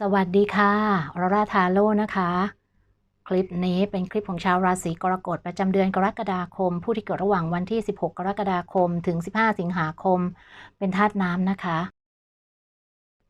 สวัสดีค่ะออร่าทาโร่นะคะ คลิปนี้เป็นคลิปของชาวราศีกรกฎประจำเดือนกรกฎาคม ผู้ที่เกิดระหว่างวันที่ 16 กรกฎาคม ถึง 15 สิงหาคม เป็นธาตุน้ำนะคะ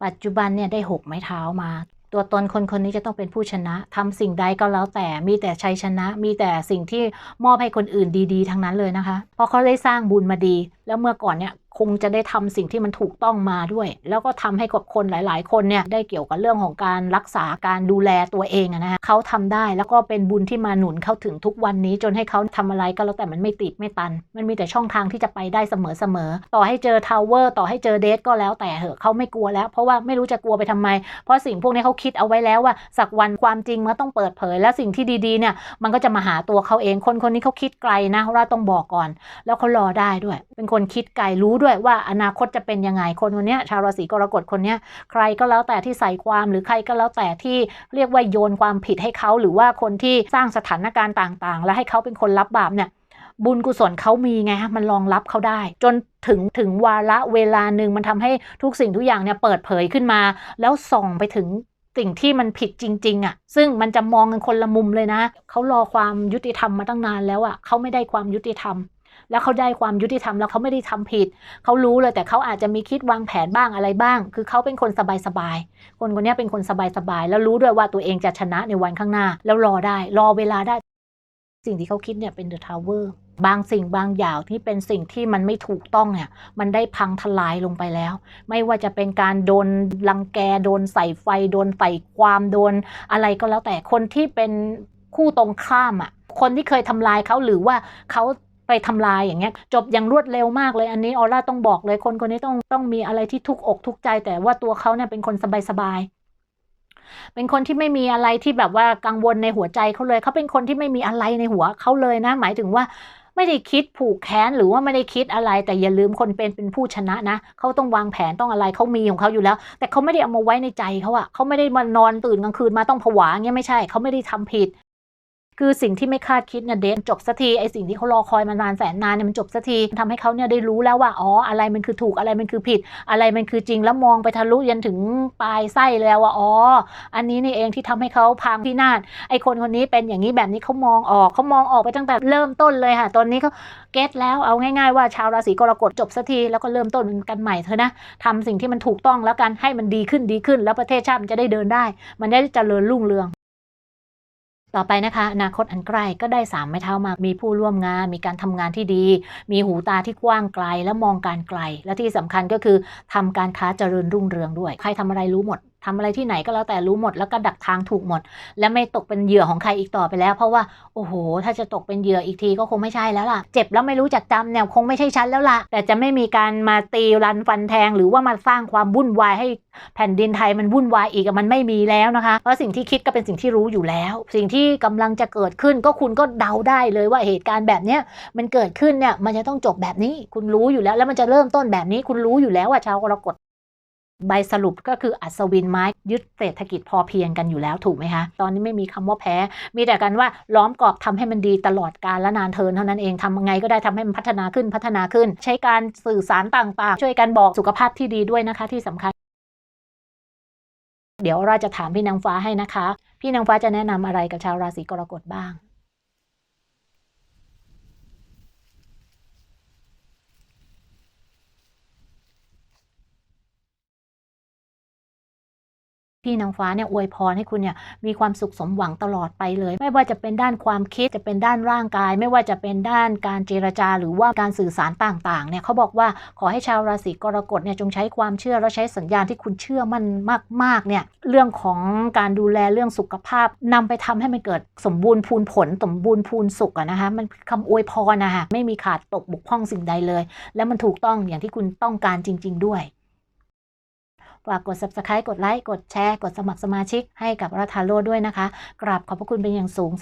ปัจจุบันเนี่ยได้6ไม้เท้ามา ตัวตนคนคนนี้จะต้องเป็นผู้ชนะทำสิ่งใดก็แล้วแต่มีแต่ชัยชนะ มีแต่สิ่งที่มอบให้คนอื่นดี ๆ ทั้งนั้นเลยนะคะ เพราะเขาได้สร้างบุญมาดี แล้วเมื่อก่อนเนี่ย คงจะได้ทำสิ่งที่มันถูกต้องมาด้วย แล้วก็ทำให้กับคนหลาย ๆ คนเนี่ยได้เกี่ยวกับเรื่องของการรักษาการดูแลตัวเองนะคะเขาทำได้แล้วก็เป็นบุญที่มาหนุนเขาถึงทุกวันนี้จนให้เขาทำอะไรก็แล้วแต่มันไม่ติดไม่ตัน มันมีแต่ช่องทางที่จะไปได้เสมอๆต่อให้เจอทาวเวอร์ต่อให้เจอเดทก็แล้วแต่เหอะเขาไม่กลัวแล้ว เพราะว่าไม่รู้จะกลัวไปทำไม เพราะสิ่งพวกนี้เขาคิดเอาไว้แล้วว่าสักวันความจริงมันต้องเปิดเผย และสิ่งที่ดีๆเนี่ยมันก็จะมาหาตัวเขาเองคนคนนี้เขาคิดไกลนะเราต้องบอกก่อน แล้วเขารอได้ด้วย เป็นคนคิดไกลรู้ด้วยว่าอนาคตจะเป็นยังไงคนคนนี้ชาวราศีกรกฎคนนี้ใครก็แล้วแต่ที่ใส่ความหรือใครก็แล้วแต่ที่เรียกว่าโยนความผิดให้เขาหรือว่าคนที่สร้างสถานการณ์ต่างๆ และให้เขาเป็นคนรับบาปเนี่ยบุญกุศลเขามีไงฮะมันรองรับเขาได้ จนถึงถึงวาระเวลาหนึ่งมันทำให้ทุกสิ่งทุกอย่างเนี่ยเปิดเผยขึ้นมา แล้วส่องไปถึงสิ่งที่มันผิดจริง ๆอะ่ะ ซึ่งมันจะมองกันคนละมุมเลยนะ เขารอความยุติธรรมมาตั้งนานแล้วอะ่ะเขาไม่ได้ความยุติธรรม แล้วเขาได้ความยุติธรรมแล้วเขาไม่ได้ทำผิด เขารู้เลยแต่เขาอาจจะมีคิดวางแผนบ้างอะไรบ้าง คือเขาเป็นคนสบายๆ คนคนนี้เป็นคนสบายๆ แล้วรู้ด้วยว่าตัวเองจะชนะในวันข้างหน้า แล้วรอได้ รอเวลาได้ สิ่งที่เขาคิดเนี่ยเป็นเดอะทาวเวอร์บางสิ่งบางอย่างที่เป็นสิ่งที่มันไม่ถูกต้องเนี่ย มันได้พังทลายลงไปแล้ว ไม่ว่าจะเป็นการโดนรังแกโดนใส่ไฟ โดนใส่ความโดนอะไรก็แล้วแต่คนที่เป็นคู่ตรงข้ามอะคนที่เคยทำลายเขาหรือว่าเขา ไปทำลายอย่างเงี้ยจบอย่างรวดเร็วมากเลยอันนี้ออร่าต้องบอกเลยคนคนนี้ต้องต้องมีอะไรที่ทุกอกทุกใจ แต่ว่าตัวเขาเนี่ยเป็นคนสบายๆเป็นคนที่ไม่มีอะไรที่แบบว่ากังวลในหัวใจเขาเลยเขาเป็นคนที่ไม่มีอะไรในหัวเขาเลยนะ หมายถึงว่าไม่ได้คิดผูกแค้นหรือว่าไม่ได้คิดอะไร แต่อย่าลืมคนเป็นเป็นผู้ชนะนะเขาต้องวางแผนต้องอะไรเขามีของเขาอยู่แล้ว แต่เขาไม่ได้เอามาไว้ในใจเขาอะเขาไม่ได้มานอนตื่นกลางคืนมาต้องผวาเงี้ยไม่ใช่เขาไม่ได้ทำผิด คือสิ่งที่ไม่คาดคิดเนี่ยเดนจบสักทีไอสิ่งที่เขารอคอยมานานแสนนานเนี่ยมันจบสักทีทำให้เขาเนี่ยได้รู้แล้วว่าอ๋ออะไรมันคือถูกอะไรมันคือผิด อะไรมันคือจริงแล้วมองไปทะลุยันถึงปลายไส้แล้วว่าอ๋ออันนี้นี่เองที่ทำให้เขาพังพินาศไอคนคนนี้เป็นอย่างนี้แบบนี้เขามองออกเขามองออกไปตั้งแต่เริ่มต้นเลยค่ะ ตอนนี้เขาเก็ตแล้วเอาง่ายๆว่าชาวราศีกรกฎจบสักทีแล้วก็เริ่มต้นกันใหม่เถอะนะทำสิ่งที่มันถูกต้องแล้วกันให้มันดีขึ้นดีขึ้น แล้วประเทศชาติมันจะได้เดินได้ มันได้เจริญรุ่งเรือง ต่อไปนะคะอนาคตอันใกล้ก็ได้สามไม้เท้ามามีผู้ร่วมงาน มีการทำงานที่ดี มีหูตาที่กว้างไกลและมองการไกล และที่สำคัญก็คือทำการค้าเจริญรุ่งเรืองด้วย ใครทำอะไรรู้หมด ทำอะไรที่ไหนก็แล้วแต่รู้หมด แล้วก็ดักทางถูกหมด และไม่ตกเป็นเหยื่อของใครอีกต่อไปแล้ว เพราะว่าโอ้โห ถ้าจะตกเป็นเหยื่ออีกทีก็คงไม่ใช่แล้วล่ะ เจ็บแล้วไม่รู้จักจำเนี่ยคงไม่ใช่ฉันแล้วล่ะ แต่จะไม่มีการมาตีรันฟันแทง หรือว่ามาสร้างความวุ่นวายให้แผ่นดินไทยมันวุ่นวายอีกมันไม่มีแล้วนะคะ เพราะสิ่งที่คิดก็เป็นสิ่งที่รู้อยู่แล้ว สิ่งที่กำลังจะเกิดขึ้นก็คุณก็เดาได้เลยว่าเหตุการณ์แบบเนี้ยมันเกิดขึ้นเนี่ยมันจะต้องจบแบบนี้ คุณรู้อยู่แล้ว แล้วมันจะเริ่มต้นแบบนี้ คุณรู้อยู่แล้วว่าชาวกรกฎ ใบสรุปก็คืออัศวินไม้ยึดเศรษฐกิจพอเพียงกันอยู่แล้วถูกไหมคะ ตอนนี้ไม่มีคำว่าแพ้ มีแต่กันว่าล้อมกรอบทำให้มันดีตลอดกาลและนานเทินเท่านั้นเองทำยังไงก็ได้ทำให้มันพัฒนาขึ้นพัฒนาขึ้น ใช้การสื่อสารต่างๆ ช่วยกันบอกสุขภาพที่ดีด้วยนะคะที่สำคัญ เดี๋ยวเราจะถามพี่นางฟ้าให้นะคะ พี่นางฟ้าจะแนะนำอะไรกับชาวราศีกรกฎบ้าง พี่นางฟ้าเนี่ยอวยพรให้คุณเนี่ยมีความสุขสมหวังตลอดไปเลย ไม่ว่าจะเป็นด้านความคิดจะเป็นด้านร่างกาย ไม่ว่าจะเป็นด้านการเจรจา หรือว่าการสื่อสารต่างๆเนี่ยเขาบอกว่าขอให้ชาวราศีกรกฎเนี่ยจงใช้ความเชื่อและใช้สัญญาณที่คุณเชื่อมั่นมากๆเนี่ยเรื่องของการดูแลเรื่องสุขภาพนำไปทำให้มันเกิดสมบูรณ์พูนผลสมบูรณ์พูนสุขอะนะคะมันคำอวยพรนะคะไม่มีขาดตกบกพร่องสิ่งใดเลย และมันถูกต้องอย่างที่คุณต้องการจริง ๆ ด้วย ฝากกด subscribe กดไลค์กดแชร์ กดสมัครสมาชิกให้กับรัฐาโลด้วยนะคะ กราบขอบพระคุณเป็นอย่างสูง